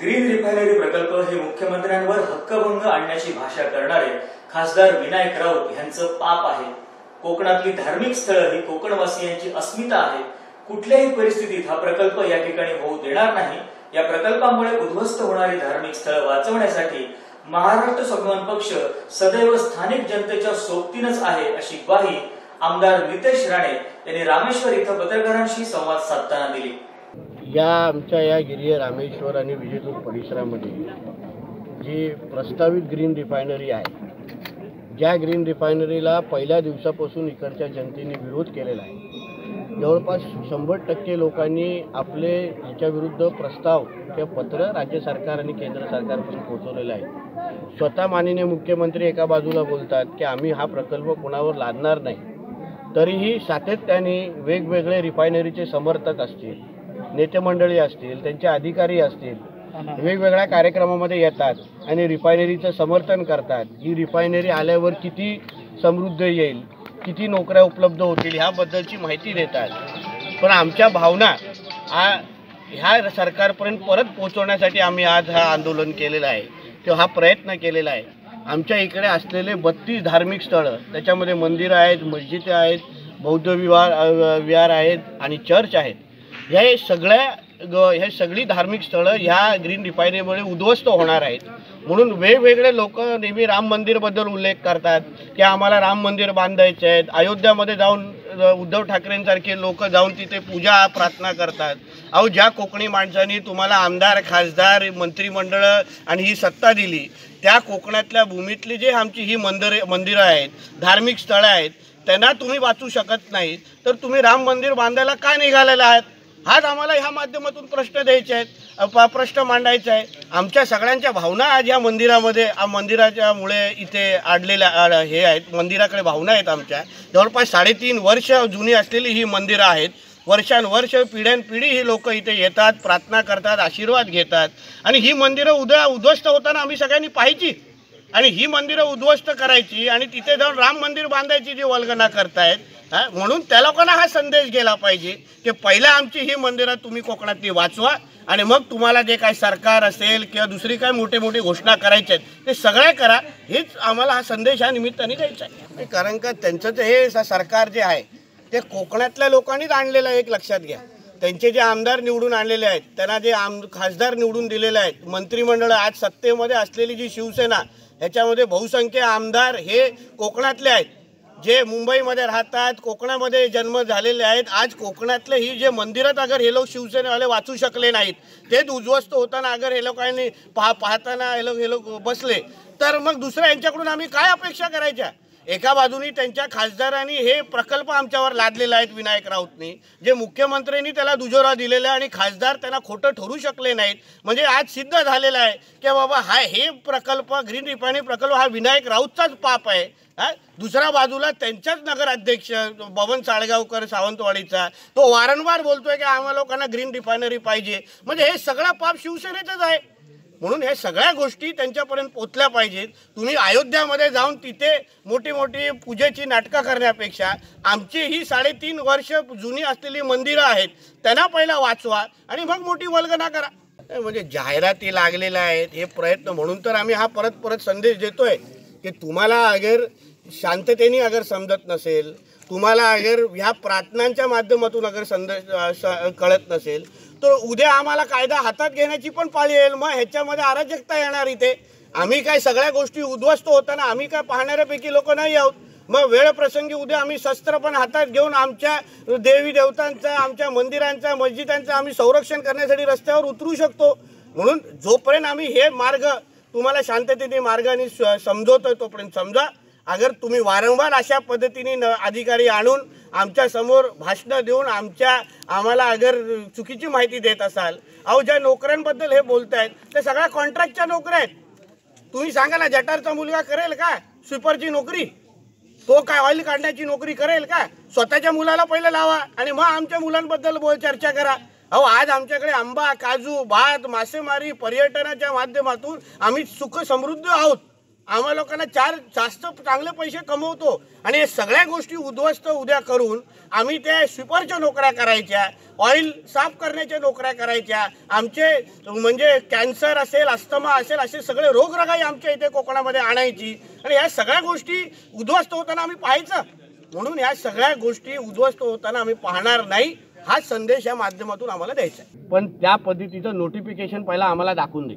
Green refinery प्रकल्प हे मुख्यमंत्र्यांवर हक्कभंग आणण्याची भाषा करणारे खासदार विनायक राऊत यांचं पाप आहे. कोकणातली धार्मिक स्थळं ही कोकणवासियांची अस्मिता आहे. कुठल्याही परिस्थितीत हा प्रकल्प या ठिकाणी होऊ देणार नाही. या प्रकल्पामुळे उद्ध्वस्त होणारी धार्मिक स्थळं वाचवण्यासाठी महाराष्ट्र स्वाभिमान पक्ष सदैव स्थानिक जनतेच्या सोबतीनच आहे अशी ग्वाही आमदार नितेश राणे यांनी रामेश्वर इथं पत्रकारांशी संवाद साधताना दिली. या आमच्या या गिरिय रामेश्वर आणि विजयपूर परिसरामध्ये जी प्रस्तावित ग्रीन रिफायनरी आहे ज्या ग्रीन रिफायनरीला पहिल्या दिवसापासून इकडच्या जनतेने विरोध केलेला आहे. जवळपास शंभर टक्के लोकांनी आपले याच्याविरुद्ध प्रस्ताव किंवा पत्र राज्य सरकार आणि केंद्र सरकारपर्यंत पोहोचवलेलं आहे. स्वतः माननीय मुख्यमंत्री एका बाजूला बोलतात की आम्ही हा प्रकल्प कोणावर लादणार नाही. तरीही सातत्याने वेगवेगळे रिफायनरीचे समर्थक असतील. नेते मंडळी असतील त्यांचे अधिकारी असतील वेगवेगळ्या कार्यक्रमामध्ये येतात आणि रिफायनरीचं समर्थन करतात. ही रिफायनरी आल्यावर किती समृद्ध येईल किती नोकऱ्या उपलब्ध होतील ह्याबद्दलची माहिती देतात. पण आमच्या भावना आ ह्या सरकारपर्यंत परत पोहोचवण्यासाठी आम्ही आज हा आंदोलन केलेलं आहे. किंवा हा प्रयत्न केलेला आहे. आमच्या इकडे असलेले बत्तीस धार्मिक स्थळं त्याच्यामध्ये मंदिरं आहेत मस्जिदं आहेत बौद्ध अ, विहार आहेत आणि चर्च आहेत. हे सगळ्या ग हे सगळी धार्मिक स्थळं ह्या ग्रीन रिफायनरीमुळे उद्ध्वस्त होणार आहेत. म्हणून वेगवेगळे लोक नेहमी राम मंदिरबद्दल उल्लेख करतात की आम्हाला राम मंदिर बांधायचे आहेत. अयोध्यामध्ये जाऊन उद्धव ठाकरेंसारखे लोक जाऊन तिथे पूजा प्रार्थना करतात. अहो ज्या कोकणी माणसांनी तुम्हाला आमदार खासदार मंत्रिमंडळ आणि ही सत्ता दिली त्या कोकणातल्या भूमीतली जे आमची ही मंदिरे मंदिरं आहेत धार्मिक स्थळं आहेत त्यांना तुम्ही वाचू शकत नाही तर तुम्ही राम मंदिर बांधायला का निघालेला आहात? हाच आम्हाला ह्या माध्यमातून प्रश्न द्यायचे आहेत प- प्रश्न मांडायचा आहे आमच्या सगळ्यांच्या भावना आज या मंदिरामध्ये आ- मंदिराच्या मुळे इथे आडलेल्या हे आहेत. मंदिराकडे भावना आहेत आमच्या. जवळपास साडेतीन वर्ष जुनी असलेली ही मंदिरं आहेत. वर्षानुवर्ष पिढ्यानपिढी ही लोक इथे येतात प्रार्थना करतात आशीर्वाद घेतात. आणि ही मंदिरं उद्या उद्ध्वस्त होताना आम्ही सगळ्यांनी पाहिजे आणि ही मंदिरं उद्ध्वस्त करायची आणि तिथे जाऊन राम मंदिर बांधायची जी वल्गना करतायत हा, म्हणून त्या लोकांना हा संदेश गेला पाहिजे की पहिला आमची ही मंदिरं तुम्ही कोकणातली वाचवा आणि मग तुम्हाला जे काय सरकार असेल किंवा दुसरी काय मोठे मोठी घोषणा करायच्या आहेत ते सगळ्या करा. हेच आम्हाला हा संदेश ह्या निमित्ताने द्यायचा आहे. कारण का त्यांचं ते हे सरकार जे आहे ते कोकणातल्या लोकांनीच आणलेलं एक लक्षात घ्या. त्यांचे जे आमदार निवडून आणलेले आहेत त्यांना जे आम खासदार निवडून दिलेले आहेत मंत्रिमंडळ आज सत्तेमध्ये असलेली जी शिवसेना ह्याच्यामध्ये बहुसंख्य आमदार हे कोकणातले आहेत. जे मुंबईमध्ये राहतात कोकणामध्ये जन्म झालेले आहेत आज कोकणातले ही जे मंदिरात अगर हे लोक शिवसेनेवाले वाचू शकले नाहीत तेच उद्ध्वस्त होताना अगर हे लोकांनी पाह पाहताना हे लोक हे लोक बसले तर मग दुसऱ्या यांच्याकडून आम्ही काय अपेक्षा करायच्या? एका बाजूनी त्यांच्या खासदारांनी हे प्रकल्प आमच्यावर लादलेले आहेत विनायक राऊतनी. जे मुख्यमंत्र्यांनी त्याला दुजोरा दिलेला आहे आणि खासदार त्यांना खोटं ठरू शकले नाहीत. म्हणजे आज सिद्ध झालेलं आहे की बाबा हा हे प्रकल्प ग्रीन रिफायनरी प्रकल्प हा विनायक राऊतचाच पाप आहे. हा? दुसऱ्या बाजूला त्यांच्याच नगराध्यक्ष बबन साळगावकर सावंतवाडीचा तो वारंवार बोलतोय की आम्हाला लोकांना ग्रीन रिफायनरी पाहिजे. म्हणजे हे सगळं पाप शिवसेनेचंच आहे. म्हणून ह्या सगळ्या गोष्टी त्यांच्यापर्यंत पोचल्या पाहिजेत. तुम्ही अयोध्यामध्ये जाऊन तिथे मोठी मोठी पूजेची नाटकं करण्यापेक्षा आमची ही साडेतीन वर्ष जुनी असलेली मंदिरं आहेत त्यांना पहिला वाचवा आणि मग मोठी वल्गना करा. म्हणजे जाहिराती लागलेल्या आहेत हे प्रयत्न म्हणून तर आम्ही हा परत परत संदेश देतोय की तुम्हाला अगर शांततेने अगर समजत नसेल तुम्हाला अगर ह्या प्रार्थनांच्या माध्यमातून अगर संदेश कळत नसेल तर उद्या आम्हाला कायदा हातात घेण्याची पण पाळी येईल. मग ह्याच्यामध्ये अराजकता येणार इथे. आम्ही काय सगळ्या गोष्टी उद्ध्वस्त होताना आम्ही काय पाहणाऱ्यापैकी लोक नाही आहोत. मग वेळप्रसंगी उद्या आम्ही शस्त्र पण हातात घेऊन आमच्या देवी देवतांचा आमच्या मंदिरांचा मस्जिदांचं आम्ही संरक्षण करण्यासाठी रस्त्यावर उतरू शकतो. म्हणून जोपर्यंत आम्ही हे मार्ग तुम्हाला शांततेने मार्गाने समजवतोय तोपर्यंत समजा. अगर तुम्ही वारंवार अशा पद्धतीने न अधिकारी आणून आमच्यासमोर भाषणं देऊन आमच्या आम्हाला अगर चुकीची माहिती देत असाल अहो ज्या नोकऱ्यांबद्दल हे बोलतायत त्या सगळ्या कॉन्ट्रॅक्टच्या नोकऱ्या आहेत. तुम्ही सांगा ना जटारचा मुलगा करेल का? स्वीपरची नोकरी? तो काय ऑइल काढण्याची नोकरी करेल का? स्वतःच्या मुलाला पहिलं लावा आणि मग आमच्या मुलांबद्दल बोल चर्चा करा. अहो आज आमच्याकडे आंबा काजू भात मासेमारी पर्यटनाच्या माध्यमातून आम्ही सुख समृद्ध आहोत. आम्हा लोकांना चार जास्त चांगले पैसे कमवतो. आणि या सगळ्या गोष्टी उद्ध्वस्त उद्या करून आम्ही त्या स्वीपरच्या नोकऱ्या करायच्या ऑइल साफ करण्याच्या नोकऱ्या करायच्या आमचे म्हणजे कॅन्सर असेल अस्थमा असेल असे सगळे रोगरगाई आमच्या इथे कोकणामध्ये आणायची. आणि या सगळ्या गोष्टी उद्ध्वस्त होताना आम्ही पाहायचं. म्हणून या सगळ्या गोष्टी उद्ध्वस्त होताना आम्ही पाहणार नाही. हा संदेश या माध्यमातून आम्हाला द्यायचा आहे. पण त्या पद्धतीचं नोटिफिकेशन पहिला आम्हाला दाखवून दे.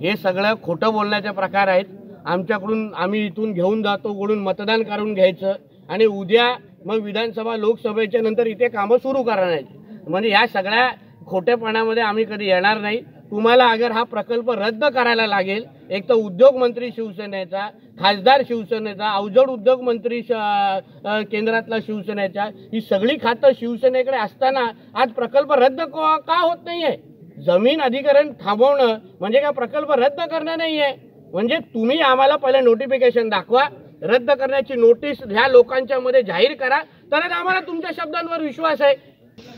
हे सगळं खोटं बोलण्याचे प्रकार आहेत. आमच्याकडून आम्ही इथून घेऊन जातो कडून मतदान करून घ्यायचं. आणि उद्या मग विधानसभा लोकसभेच्या नंतर इथे कामं सुरू करण्याची. म्हणजे या सगळ्या खोटेपणामध्ये आम्ही कधी येणार नाही. तुम्हाला अगर हा प्रकल्प रद्द करायला लागेल एक तर उद्योग मंत्री शिवसेनेचा खासदार शिवसेनेचा अवजड उद्योग मंत्री श- केंद्रातला शिवसेनेचा ही सगळी खातं शिवसेनेकडे असताना आज प्रकल्प रद्द क- का होत नाहीये? जमीन अधिकरण थांबवणं म्हणजे काय प्रकल्प रद्द करणं नाहीये? म्हणजे तुम्ही आम्हाला पहिले नोटिफिकेशन दाखवा रद्द करण्याची नोटीस ह्या लोकांच्या मध्ये जाहीर करा. तरच आम्हाला तुमच्या शब्दांवर विश्वास आहे.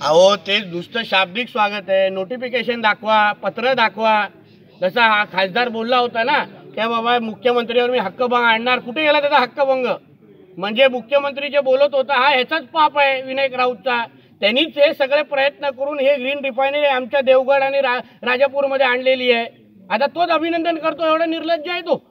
अहो ते नुसतं शाब्दिक स्वागत आहे. नोटिफिकेशन दाखवा पत्र दाखवा. जसा हा खासदार बोलला होता ना की बाबा मुख्यमंत्रीवर मी हक्कभंग आणणार? कुठे गेला त्याचा हक्कभंग म्हणजे मुख्यमंत्री जे बोलत होता हा ह्याचाच पाप आहे विनायक राऊतचा. त्यांनीच हे सगळे प्रयत्न करून हे ग्रीन रिफायनरी आमच्या देवगड आणि रा राजापूरमध्ये आणलेली आहे. आता तोच अभिनंदन करतो एवढा निर्लज्ज आहे तो.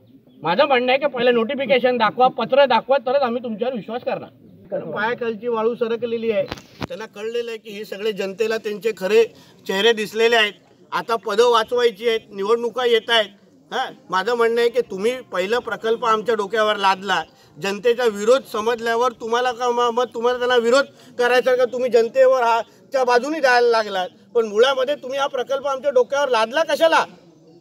माझं म्हणणं आहे की पहिलं नोटिफिकेशन दाखवा पत्र दाखवा तरच आम्ही तुमच्यावर विश्वास करणार. कारण पायाखालची वाळू सरकलेली आहे. त्यांना कळलेलं आहे की हे सगळे जनतेला त्यांचे खरे चेहरे दिसलेले आहेत. आता पदं वाचवायची आहेत निवडणुका येत आहेत. हां माझं म्हणणं आहे की तुम्ही पहिलं प्रकल्प आमच्या डोक्यावर लादला. जनतेचा विरोध समजल्यावर तुम्हाला का मग तुम्हाला त्यांना विरोध करायचा का तुम्ही जनतेवर हा त्या बाजूने जायला लागलात. पण मुळामध्ये तुम्ही हा प्रकल्प आमच्या डोक्यावर लादला कशाला?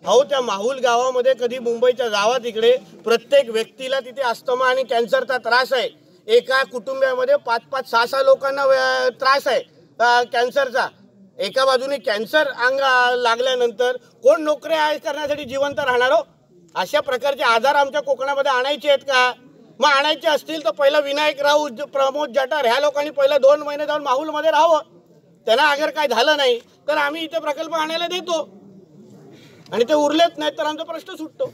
अहो त्या माहुल गावामध्ये कधी मुंबईच्या गावात तिकडे प्रत्येक व्यक्तीला तिथे अस्थमा आणि कॅन्सरचा त्रास आहे. एका कुटुंबामध्ये पाच पाच सहा सहा लोकांना त्रास आहे कॅन्सरचा. एका बाजूने कॅन्सर अंग लागल्यानंतर कोण नोकऱ्या करण्यासाठी जिवंत राहणार हो? अशा प्रकारचे आजार आमच्या कोकणामध्ये आणायचे आहेत का? मग आणायचे असतील तर पहिला विनायक राऊत प्रमोद जटार ह्या लोकांनी पहिलं दोन महिने जाऊन माहुलमध्ये राहावं. त्यांना अगर काय झालं नाही तर आम्ही इथे प्रकल्प आणायला देतो. आणि ते उरलेच नाहीत तर आमचा प्रश्न सुटतो.